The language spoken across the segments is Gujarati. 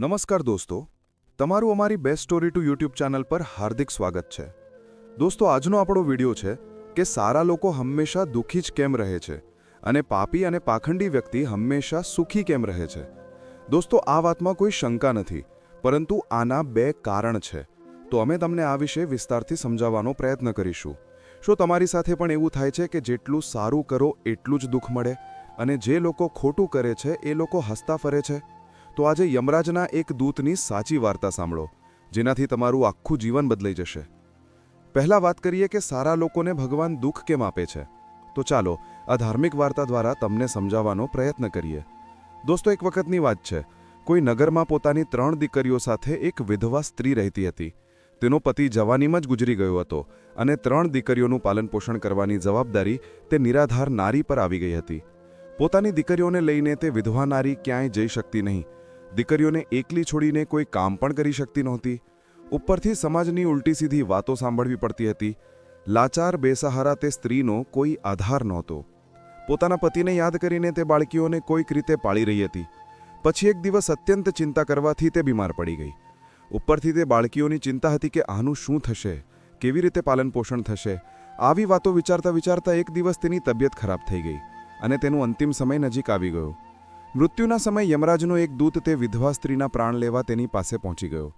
નમસ્કાર દોસ્તો. તમારું અમારી best story to YouTube channel પર હાર્દિક સ્વાગત છે. દોસ્તો, આજનો આપણો વિડિયો છે કે સારા લોકો હંમેશા દુઃખી જ કેમ રહે છે અને પાપી અને પાખંડી વ્યક્તિ હંમેશા સુખી કેમ રહે છે? દોસ્તો, આ વાતમાં કોઈ શંકા નથી, પરંતુ આના બે કારણ છે. તો અમે તમને આ વિશે વિસ્તારથી સમજાવવાનો પ્રયત્ન કરીશું. શું તમારી સાથે પણ એવું થાય છે કે જેટલું સારું કરો એટલું જ દુઃખ મળે? અને જે લોકો ખોટું કરે છે એ લોકો હસતા ફરે છે? તો આજે યમરાજના એક દૂતની સાચી વાર્તા સાંભળો, જેનાથી તમારું આખું જીવન બદલાઈ જશે. પહેલા વાત કરીએ કે સારા લોકોને ભગવાન દુઃખ કેમ આપે છે? તો ચાલો, આ ધાર્મિક વાર્તા દ્વારા તમને સમજાવવાનો પ્રયત્ન કરીએ. દોસ્તો, એક વખતની વાત છે. કોઈ નગરમાં પોતાની ત્રણ દીકરીઓ સાથે એક વિધવા સ્ત્રી રહેતી હતી. તેનો પતિ જવાનીમાં જ ગુજરી ગયો હતો અને ત્રણ દીકરીઓનું પાલનપોષણ કરવાની જવાબદારી તે નિરાધાર નારી પર આવી ગઈ હતી. પોતાની દીકરીઓને લઈને તે વિધવા નારી ક્યાંય જઈ શકતી નહીં. દીકરીઓને એકલી છોડીને કોઈ કામ પણ કરી શકતી નહોતી. ઉપરથી સમાજની ઉલટી સીધી વાતો સાંભળવી પડતી હતી. લાચાર, બેસહારા તે સ્ત્રીનો કોઈ આધાર નહોતો. પોતાના પતિને યાદ કરીને તે બાળકીઓને કોઈક રીતે પાળી રહી હતી. પછી એક દિવસ અત્યંત ચિંતા કરવાથી તે બીમાર પડી ગઈ. ઉપરથી તે બાળકીઓની ચિંતા હતી કે આનું શું થશે? કેવી રીતે પાલનપોષણ થશે? આવી વાતો વિચારતા વિચારતા એક દિવસ તેની તબિયત ખરાબ થઈ ગઈ અને તેનું અંતિમ સમય નજીક આવી ગયો. મૃત્યુના સમયે યમરાજનો એક દૂત તે વિધવા સ્ત્રીના પ્રાણ લેવા તેની પાસે પહોંચી ગયો.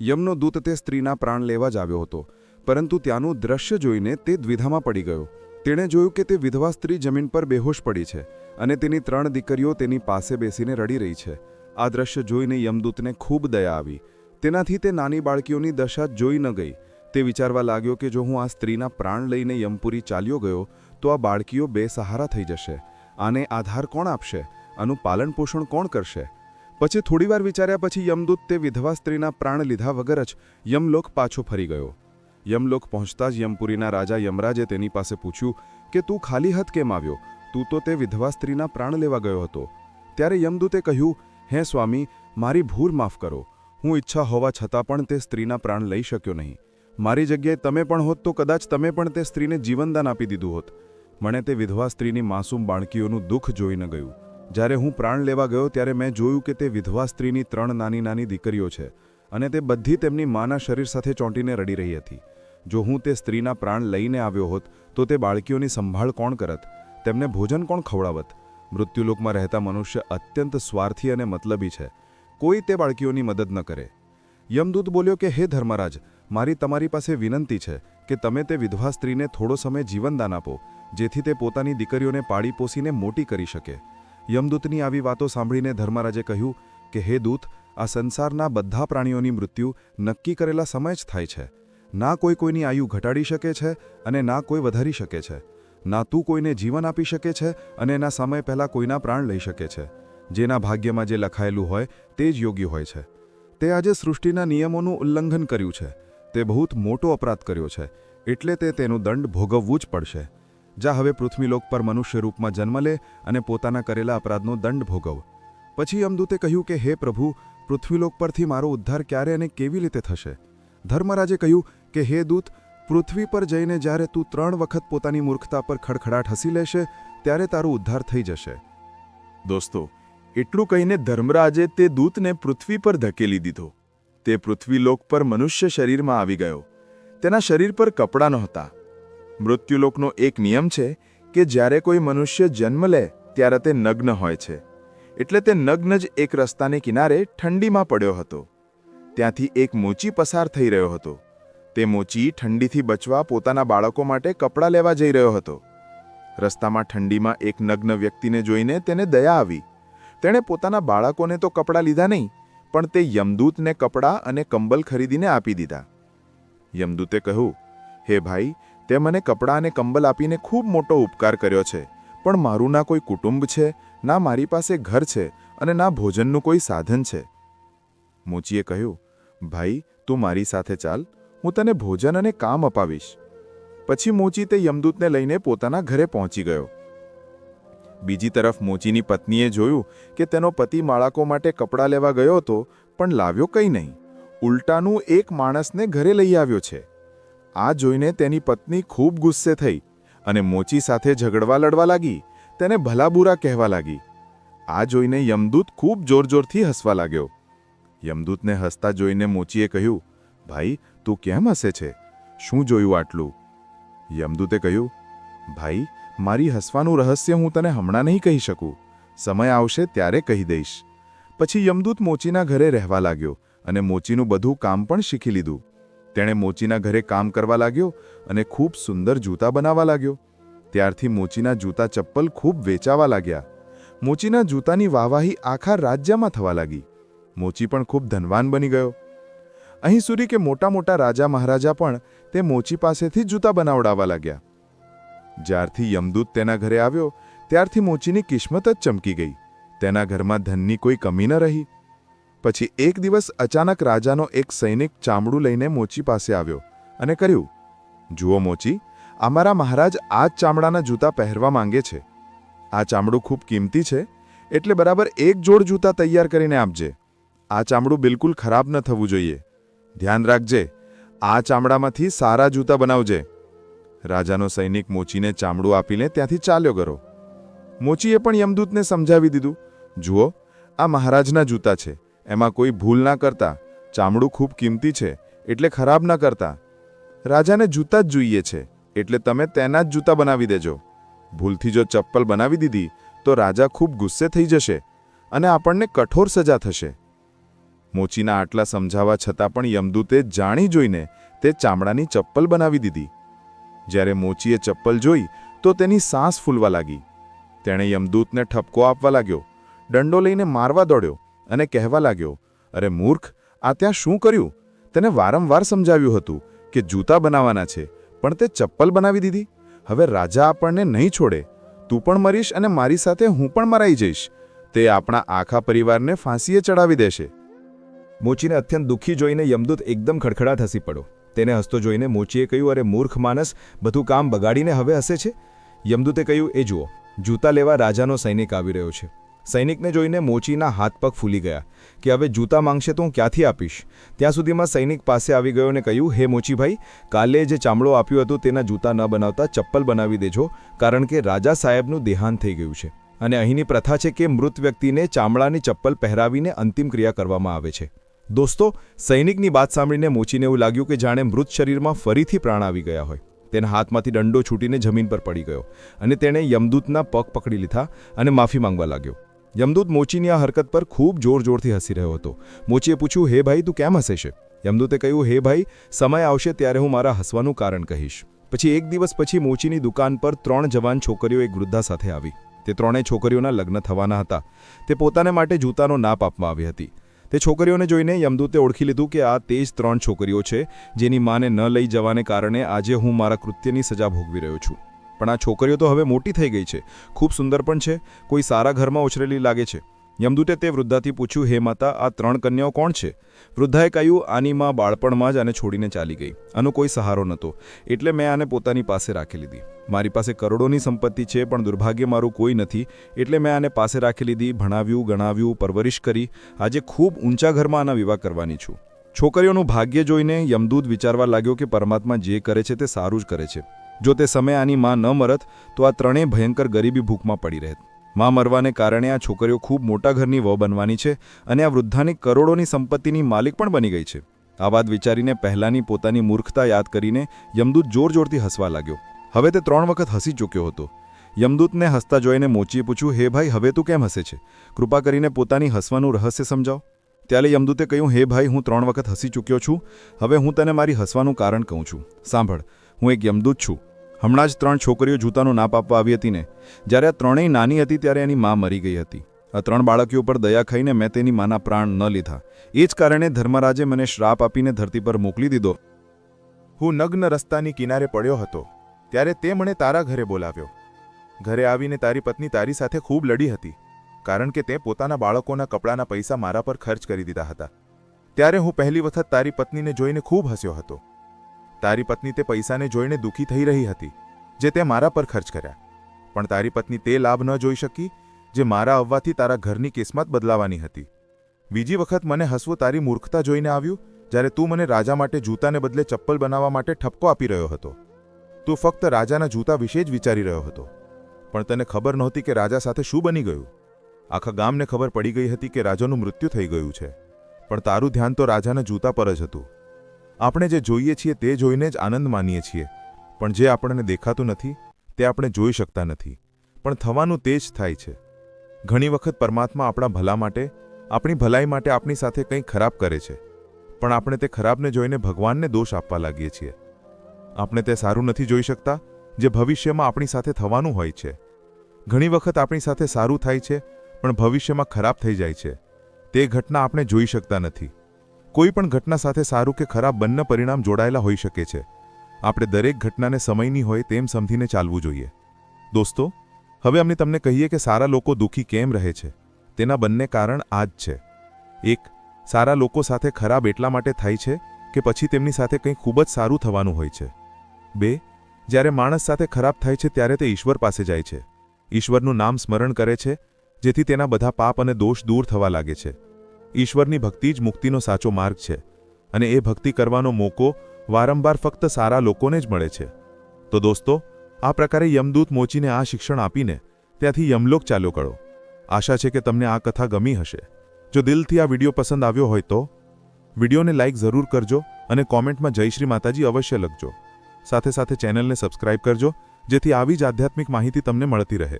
યમનો દૂત તે સ્ત્રીના પ્રાણ લેવા જ આવ્યો હતો, પરંતુ ત્યાંનું દ્રશ્ય જોઈને તે દ્વિધામાં પડી ગયો. તેણે જોયું કે તે વિધવા સ્ત્રી જમીન પર બેહોશ પડી છે અને તેની ત્રણ દીકરીઓ તેની પાસે બેસીને રડી રહી છે. આ દ્રશ્ય જોઈને યમદૂતને ખૂબ દયા આવી. તેનાથી તે નાની બાળકીઓની દશા જોઈ ન ગઈ. તે વિચારવા લાગ્યો કે જો હું આ સ્ત્રીના પ્રાણ લઈને યમપુરી ચાલ્યો ગયો, તો આ બાળકીઓ બેસહારા થઈ જશે. આને આધાર કોણ આપશે? આનું પાલન પોષણ કોણ કરશે? પછી થોડીવાર વિચાર્યા પછી યમદૂત તે વિધવા સ્ત્રીના પ્રાણ લીધા વગર જ યમલોક પાછો ફરી ગયો. યમલોક પહોંચતા જ યમપુરીના રાજા યમરાજે તેની પાસે પૂછ્યું કે, તું ખાલી હથ કેમ આવ્યો? તું તો તે વિધવા સ્ત્રીના પ્રાણ લેવા ગયો હતો. ત્યારે યમદૂતે કહ્યું, હે સ્વામી, મારી ભૂલ માફ કરો. હું ઈચ્છા હોવા છતાં પણ તે સ્ત્રીના પ્રાણ લઈ શક્યો નહીં. મારી જગ્યાએ તમે પણ હોત તો કદાચ તમે પણ તે સ્ત્રીને જીવનદાન આપી દીધું હોત. મને તે વિધવા સ્ત્રીની માસૂમ બાળકીઓનું દુઃખ જોઈ ન ગયું. જ્યારે હું પ્રાણ લેવા ગયો ત્યારે મેં જોયું કે તે વિધવા સ્ત્રીની ત્રણ નાની નાની દીકરીઓ છે અને તે બધી તેમની માના શરીર સાથે ચોંટીને રડી રહી હતી. જો હું તે સ્ત્રીના પ્રાણ લઈને આવ્યો હોત, તો તે બાળકીઓની સંભાળ કોણ કરત? તેમને ભોજન કોણ ખવડાવત? મૃત્યુલોકમાં રહેતા મનુષ્ય અત્યંત સ્વાર્થી અને મતલબી છે. કોઈ તે બાળકીઓની મદદ ન કરે. યમદૂત બોલ્યો કે, હે ધર્મરાજ, મારી તમારી પાસે વિનંતી છે કે તમે તે વિધવા સ્ત્રીને થોડો સમય જીવનદાન આપો, જેથી તે પોતાની દીકરીઓને પાળી પોસીને મોટી કરી શકે. યમદૂતની આવી વાતો સાંભળીને ધર્મરાજે કહ્યું કે, હે દૂત, આ સંસારના બધા પ્રાણીઓની મૃત્યુ નક્કી કરેલા સમય જ થાય છે. ના કોઈ કોઈની આયુ ઘટાડી શકે છે અને ના કોઈ વધારી શકે છે. ના તું કોઈને જીવન આપી શકે છે અને એના સમય પહેલાં કોઈના પ્રાણ લઈ શકે છે. જેના ભાગ્યમાં જે લખાયેલું હોય તે જ યોગ્ય હોય છે. તે આજે સૃષ્ટિના નિયમોનું ઉલ્લંઘન કર્યું છે. તે બહુ મોટો અપરાધ કર્યો છે. એટલે તે તેનું દંડ ભોગવવું જ પડશે. જા હવે પૃથ્વીલોક પર મનુષ્ય રૂપમાં જન્મ લે અને પોતાના કરેલા અપરાધનો દંડ ભોગવ. પછી અમદૂતે કહ્યું કે, હે પ્રભુ, પૃથ્વીલોક પરથી મારો ઉદ્ધાર ક્યારે અને કેવી રીતે થશે? ધર્મરાજે કહ્યું કે, હે દૂત, પૃથ્વી પર જઈને જ્યારે તું ત્રણ વખત પોતાની મૂર્ખતા પર ખડખડાટ હસી લેશે, ત્યારે તારો ઉદ્ધાર થઈ જશે. દોસ્તો, એટલું કહીને ધર્મરાજે તે દૂતને પૃથ્વી પર ધકેલી દીધો. તે પૃથ્વીલોક પર મનુષ્ય શરીરમાં આવી ગયો. તેના શરીર પર કપડાં નહોતા. મૃત્યુલોકનો એક નિયમ છે કે જ્યારે કોઈ મનુષ્ય જન્મ લે ત્યારે તે નગ્ન હોય છે. એટલે તે નગ્ન જ એક રસ્તાને કિનારે ઠંડીમાં પડ્યો હતો. ત્યાંથી એક મોચી પસાર થઈ રહ્યો હતો. તે મોચી ઠંડીથી બચવા પોતાના બાળકો માટે કપડાં લેવા જઈ રહ્યો હતો. રસ્તામાં ઠંડીમાં એક નગ્ન વ્યક્તિને જોઈને તેને દયા આવી. તેણે પોતાના બાળકોને તો કપડાં લીધા નહીં, પણ તે યમદૂતને કપડાં અને કંબલ ખરીદીને આપી દીધા. યમદૂતે કહ્યું, હે ભાઈ તે મને કપડાં અને કંબલ આપીને ખૂબ મોટો ઉપકાર કર્યો છે. પણ મારું ના કોઈ કુટુંબ છે, ના મારી પાસે ઘર છે અને ના ભોજનનું કોઈ સાધન છે. મોચીએ કહ્યું, ભાઈ, તું મારી સાથે ચાલ, હું તને ભોજન અને કામ અપાવીશ. પછી મોચી તે યમદૂતને લઈને પોતાના ઘરે પહોંચી ગયો. બીજી તરફ મોચીની પત્નીએ જોયું કે તેનો પતિ માળાકો માટે કપડાં લેવા ગયો હતો, પણ લાવ્યો કંઈ નહીં. ઉલટાનું એક માણસને ઘરે લઈ આવ્યો છે. આ જોઈને તેની પત્ની ખૂબ ગુસ્સે થઈ અને મોચી સાથે ઝઘડવા લડવા લાગી. તેને ભલાબુરા કહેવા લાગી. આ જોઈને યમદૂત ખૂબ જોરજોરથી હસવા લાગ્યો. યમદૂતને હસતા જોઈને મોચીએ કહ્યું, ભાઈ, તું કેમ હસે છે? શું જોયું આટલું? યમદૂતે કહ્યું, ભાઈ, મારી હસવાનું રહસ્ય હું તને હમણાં નહીં કહી શકું. સમય આવશે ત્યારે કહી દઈશ. પછી યમદૂત મોચીના ઘરે રહેવા લાગ્યો અને મોચીનું બધું કામ પણ શીખી લીધું. તેણે મોચીના ઘરે કામ કરવા લાગ્યો અને ખૂબ સુંદર જૂતા બનાવવા લાગ્યો. ત્યારથી મોચીના જૂતા ચપ્પલ ખૂબ વેચાવા લાગ્યા. મોચીના જૂતાની વાહવાહી આખા રાજ્યમાં થવા લાગી. મોચી પણ ખૂબ ધનવાન બની ગયો. અહીં સુધી કે મોટા મોટા રાજા મહારાજા પણ તે મોચી પાસેથી જૂતા બનાવડાવવા લાગ્યા. જ્યારથી યમદૂત તેના ઘરે આવ્યો, ત્યારથી મોચીની કિસ્મત જ ચમકી ગઈ. તેના ઘરમાં ધનની કોઈ કમી ન રહી. પછી એક દિવસ અચાનક રાજાનો એક સૈનિક ચામડું લઈને મોચી પાસે આવ્યો અને કર્યું, જુઓ મોચી, અમારા મહારાજ આ જ ચામડાના જૂતા પહેરવા માંગે છે. આ ચામડું ખૂબ કિંમતી છે, એટલે બરાબર એક જોડ જૂતા તૈયાર કરીને આપજે. આ ચામડું બિલકુલ ખરાબ ન થવું જોઈએ. ધ્યાન રાખજે, આ ચામડામાંથી સારા જૂતા બનાવજે. રાજાનો સૈનિક મોચીને ચામડું આપીને ત્યાંથી ચાલ્યો ગયો. મોચીએ પણ યમદૂતને સમજાવી દીધું, જુઓ, આ મહારાજના જૂતા છે. એમાં કોઈ ભૂલ ના કરતા, ચામડું ખૂબ કિંમતી છે, એટલે ખરાબ ના કરતા. રાજાને જૂતા જ જોઈએ છે, એટલે તમે તેના જ જૂતા બનાવી દેજો. ભૂલથી જો ચપ્પલ બનાવી દીધી, તો રાજા ખૂબ ગુસ્સે થઈ જશે અને આપણને કઠોર સજા થશે. મોચીના આટલા સમજાવવા છતાં પણ યમદૂતે જાણી જોઈને તે ચામડાની ચપ્પલ બનાવી દીધી. જ્યારે મોચીએ ચપ્પલ જોઈ, તો તેની સાંસ ફૂલવા લાગી. તેણે યમદૂતને ઠપકો આપવા લાગ્યો. દંડો લઈને મારવા દોડ્યો. અને કહેવા લાગ્યો, અરે મૂર્ખ, આ ત્યાં શું કર્યું? તેને વારંવાર સમજાવ્યું હતું કે જૂતા બનાવવાના છે, પણ તે ચપ્પલ બનાવી દીધી. હવે રાજા આપણને નહીં છોડે. તું પણ મરીશ અને મારી સાથે હું પણ મરાઈ જઈશ. તે આપણા આખા પરિવારને ફાંસીએ ચડાવી દેશે. મોચીને અત્યંત દુઃખી જોઈને યમદૂત એકદમ ખડખડાટ હસી પડ્યો. તેને હસતો જોઈને મોચીએ કહ્યું, અરે મૂર્ખ માનસ બધું કામ બગાડીને હવે હસે છે? યમદૂતે કહ્યું, એ જુઓ, જૂતા લેવા રાજાનો સૈનિક આવી રહ્યો છે. સૈનિકને જોઈને મોચીના હાથ પગ ફૂલી ગયા કે હવે જૂતા માંગશે તો હું ક્યાંથી આપીશ? ત્યાં સુધીમાં સૈનિક પાસે આવી ગયો અને કહ્યું, હે મોચીભાઈ, કાલે જે ચામડો આપ્યું હતું તેના જૂતા ન બનાવતા ચપ્પલ બનાવી દેજો, કારણ કે રાજા સાહેબનું દેહાંત થઈ ગયું છે. અને અહીંની પ્રથા છે કે મૃત વ્યક્તિને ચામડાની ચપ્પલ પહેરાવીને અંતિમ ક્રિયા કરવામાં આવે છે. દોસ્તો, સૈનિકની વાત સાંભળીને મોચીને એવું લાગ્યું કે જાણે મૃત શરીરમાં ફરીથી પ્રાણ આવી ગયા હોય. તેના હાથમાંથી દંડો છૂટીને જમીન પર પડી ગયો અને તેણે યમદૂતના પગ પકડી લીધા અને માફી માંગવા લાગ્યો. યમદૂત મોચીની આ હરકત પર ખૂબ જોર જોરથી હસી રહ્યો હતો. મોચીએ પૂછ્યું, હે ભાઈ, તું કેમ હસે છે? યમદૂતે કહ્યું, હે ભાઈ, સમય આવશે ત્યારે હું મારા હસવાનું કારણ કહીશ. પછી એક દિવસ પછી મોચીની દુકાન પર ત્રણ જવાન છોકરીઓ એક વૃદ્ધા સાથે આવી. તે ત્રણેય છોકરીઓના લગ્ન થવાના હતા. તે પોતાને માટે જૂતાનો નાપ આપવા આવી હતી. તે છોકરીઓને જોઈને યમદૂતે ઓળખી લીધું કે આ તે જ ત્રણ છોકરીઓ છે, જેની માને ન લઈ જવાને કારણે આજે હું મારા કૃત્યની સજા ભોગવી રહ્યો છું. પણ આ છોકરીઓ તો હવે મોટી થઈ ગઈ છે. ખૂબ સુંદર પણ છે. કોઈ સારા ઘરમાં ઉછરેલી લાગે છે. યમદૂતે તે વૃદ્ધાથી પૂછ્યું, હે માતા, આ ત્રણ કન્યાઓ કોણ છે? વૃદ્ધાએ કહ્યું, આની માં બાળપણમાં જ આને છોડીને ચાલી ગઈ. આનો કોઈ સહારો નહોતો. એટલે મેં આને પોતાની પાસે રાખી લીધી. મારી પાસે કરોડોની સંપત્તિ છે, પણ દુર્ભાગ્ય મારું કોઈ નથી. એટલે મેં આને પાસે રાખી લીધી, ભણાવ્યું, ગણાવ્યું, પરવરિશ કરી. આજે ખૂબ ઊંચા ઘરમાં આના વિવાહ કરવાની છું. છોકરીઓનું ભાગ્ય જોઈને યમદૂત વિચારવા લાગ્યો કે પરમાત્મા જે કરે છે તે સારું જ કરે છે. જો તે સમયે આની માં ન મરત, તો આ ત્રણેય ભયંકર ગરીબી ભૂખમાં પડી રહેત. માં મરવાને કારણે આ છોકરીઓ ખૂબ મોટા ઘરની વહુ બનવાની છે અને આ વૃદ્ધાની કરોડોની સંપત્તિની માલિક પણ બની ગઈ છે. આ વાત વિચારીને પહેલાંની પોતાની મૂર્ખતા યાદ કરીને યમદૂત જોર જોરથી હસવા લાગ્યો. હવે તે ત્રણ વખત હસી ચૂક્યો હતો. યમદૂતને હસતા જોઈને મોચીએ પૂછ્યું, હે ભાઈ, હવે તું કેમ હસે છે? કૃપા કરીને પોતાની હસવાનું રહસ્ય સમજાવ. ત્યારે યમદૂતે કહ્યું, હે ભાઈ, હું ત્રણ વખત હસી ચૂક્યો છું. હવે હું તને મારી હસવાનું કારણ કહું છું. સાંભળ, હું એક યમદૂત છું. હમણાં જ ત્રણ છોકરીઓ જૂતાનું નાપ આપવા આવી હતી ને. જ્યારે આ ત્રણેય નાની હતી ત્યારે એની મા મરી ગઈ હતી. આ ત્રણ બાળકીઓ પર દયા ખાઈને મેં તેની માના પ્રાણ ન લીધા. એ જ કારણે ધર્મરાજે મને શ્રાપ આપીને ધરતી પર મોકલી દીધો. હું નગ્ન રસ્તાની કિનારે પડ્યો હતો. ત્યારે તે મને તારા ઘરે બોલાવ્યો. ઘરે આવીને તારી પત્ની તારી સાથે ખૂબ લડી હતી, કારણ કે તે પોતાના બાળકોના કપડાના પૈસા મારા પર ખર્ચ કરી દીધા હતા. ત્યારે હું પહેલી વખત તારી પત્નીને જોઈને ખૂબ હસ્યો હતો. તારી પત્ની તે પૈસાને જોઈને દુઃખી થઈ રહી હતી, જે તે મારા પર ખર્ચ કર્યા. પણ તારી પત્ની તે લાભ ન જોઈ શકી, જે મારા આવવાથી તારા ઘરની કિસ્મત બદલાવાની હતી. બીજી વખત મને હસવું તારી મૂર્ખતા જોઈને આવ્યું, જ્યારે તું મને રાજા માટે જૂતાને બદલે ચપ્પલ બનાવવા માટે ઠપકો આપી રહ્યો હતો. તું ફક્ત રાજાના જૂતા વિશે જ વિચારી રહ્યો હતો. પણ તને ખબર નહોતી કે રાજા સાથે શું બની ગયું. આખા ગામને ખબર પડી ગઈ હતી કે રાજાનું મૃત્યુ થઈ ગયું છે. પણ તારું ધ્યાન તો રાજાના જૂતા પર જ હતું. આપણે જે જોઈએ છીએ તે જોઈને જ આનંદ માનીએ છીએ. પણ જે આપણને દેખાતું નથી, તે આપણે જોઈ શકતા નથી. પણ થવાનું તે જ થાય છે. ઘણી વખત પરમાત્મા આપણા ભલા માટે, આપણી ભલાઈ માટે આપણી સાથે કંઈ ખરાબ કરે છે. પણ આપણે તે ખરાબને જોઈને ભગવાનને દોષ આપવા લાગીએ છીએ. આપણે તે સારું નથી જોઈ શકતા, જે ભવિષ્યમાં આપણી સાથે થવાનું હોય છે. ઘણી વખત આપણી સાથે સારું થાય છે, પણ ભવિષ્યમાં ખરાબ થઈ જાય છે. તે ઘટના આપણે જોઈ શકતા નથી. કોઈ પણ ઘટના સાથે સારું કે ખરાબ બંને પરિણામ જોડાયેલા હોઈ શકે છે. આપણે દરેક ઘટનાને સમયની હોય તેમ સમજીને ચાલવું જોઈએ. દોસ્તો, હવે અમે તમને કહીએ કે સારા લોકો દુઃખી કેમ રહે છે? તેના બંને કારણ આ જ છે. એક, સારા લોકો સાથે ખરાબ એટલા માટે થાય છે કે પછી તેમની સાથે કંઈ ખૂબ જ સારું થવાનું હોય છે. બે, જ્યારે માણસ સાથે ખરાબ થાય છે ત્યારે તે ઈશ્વર પાસે જાય છે. ઈશ્વરનું નામ સ્મરણ કરે છે, જેથી તેના બધા પાપ અને દોષ દૂર થવા લાગે છે. ઈશ્વરની ભક્તિ જ મુક્તિનો સાચો માર્ગ છે અને એ ભક્તિ કરવાનો મોકો વારંવાર ફક્ત સારા લોકોને જ મળે છે. તો દોસ્તો, આ પ્રકારે યમદૂત મોચીને આ શિક્ષણ આપીને ત્યાંથી યમલોક ચાલ્યો કરો આશા છે કે તમને આ કથા ગમી હશે. જો દિલથી આ વીડિયો પસંદ આવ્યો હોય તો વિડીયોને લાઇક જરૂર કરજો અને કોમેન્ટમાં જય શ્રી માતાજી અવશ્ય લખજો. સાથે સાથે ચેનલને સબસ્ક્રાઇબ કરજો, જેથી આવી જ આધ્યાત્મિક માહિતી તમને મળતી રહે.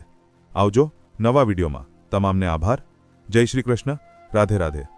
આવજો નવા વિડીયોમાં. તમામને આભાર. જય શ્રી કૃષ્ણ. રાધે રાધે.